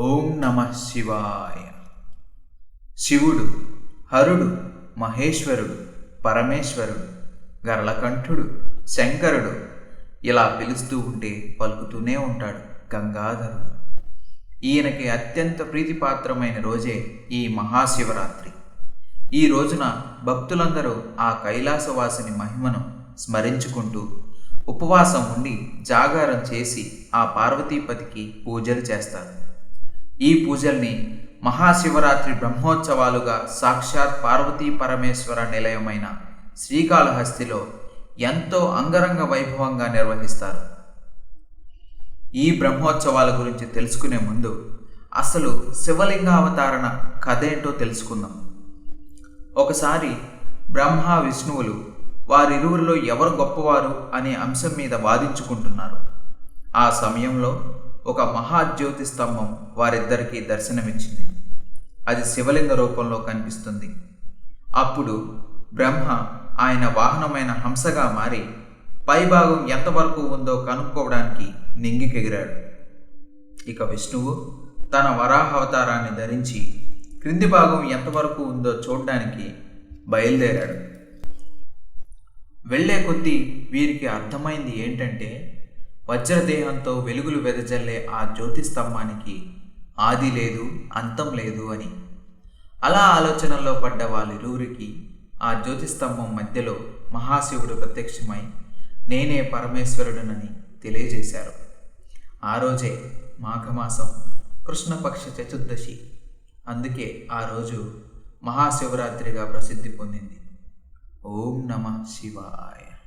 ఓం నమ శివాయ. శివుడు హరుడు మహేశ్వరుడు పరమేశ్వరుడు గరళకంఠుడు శంకరుడు ఇలా పిలుస్తూ ఉంటే పలుకుతూనే ఉంటాడు గంగాధరుడు. ఈయనకి అత్యంత ప్రీతిపాత్రమైన రోజే ఈ మహాశివరాత్రి. ఈ రోజున భక్తులందరూ ఆ కైలాసవాసిని మహిమను స్మరించుకుంటూ ఉపవాసం ఉండి జాగారం చేసి ఆ పార్వతీపతికి పూజలు చేస్తారు. ఈ పూజల్ని మహాశివరాత్రి బ్రహ్మోత్సవాలుగా సాక్షాత్ పార్వతీ పరమేశ్వర నిలయమైన శ్రీకాళహస్తిలో ఎంతో అంగరంగ వైభవంగా నిర్వహిస్తారు. ఈ బ్రహ్మోత్సవాల గురించి తెలుసుకునే ముందు అసలు శివలింగావతారణ అవతారణ కథ ఏంటో తెలుసుకుందాం. ఒకసారి బ్రహ్మ విష్ణువులు వారిరువురిలో ఎవరు గొప్పవారు అనే అంశం మీద వాదించుకుంటున్నారు. ఆ సమయంలో ఒక మహాజ్యోతి స్తంభం వారిద్దరికీ దర్శనమిచ్చింది. అది శివలింగ రూపంలో కనిపిస్తుంది. అప్పుడు బ్రహ్మ ఆయన వాహనమైన హంసగా మారి పైభాగం ఎంతవరకు ఉందో కనుక్కోవడానికి నింగికెగిరాడు. ఇక విష్ణువు తన వరాహవతారాన్ని ధరించి క్రింది భాగం ఎంతవరకు ఉందో చూడడానికి బయలుదేరాడు. వెళ్ళే కొద్దీ వీరికి అర్థమైంది ఏంటంటే వజ్రదేహంతో వెలుగులు వెదజల్లే ఆ జ్యోతి స్తంభానికి ఆది లేదు అంతం లేదు అని. అలా ఆలోచనల్లో పడ్డ వాళ్ళిరువురికి ఆ జ్యోతి స్తంభం మధ్యలో మహాశివుడు ప్రత్యక్షమై నేనే పరమేశ్వరుడునని తెలియజేశారు. ఆ రోజే మాఘమాసం కృష్ణపక్ష చతుర్దశి. అందుకే ఆ రోజు మహాశివరాత్రిగా ప్రసిద్ధి పొందింది. ఓం నమ శివాయ.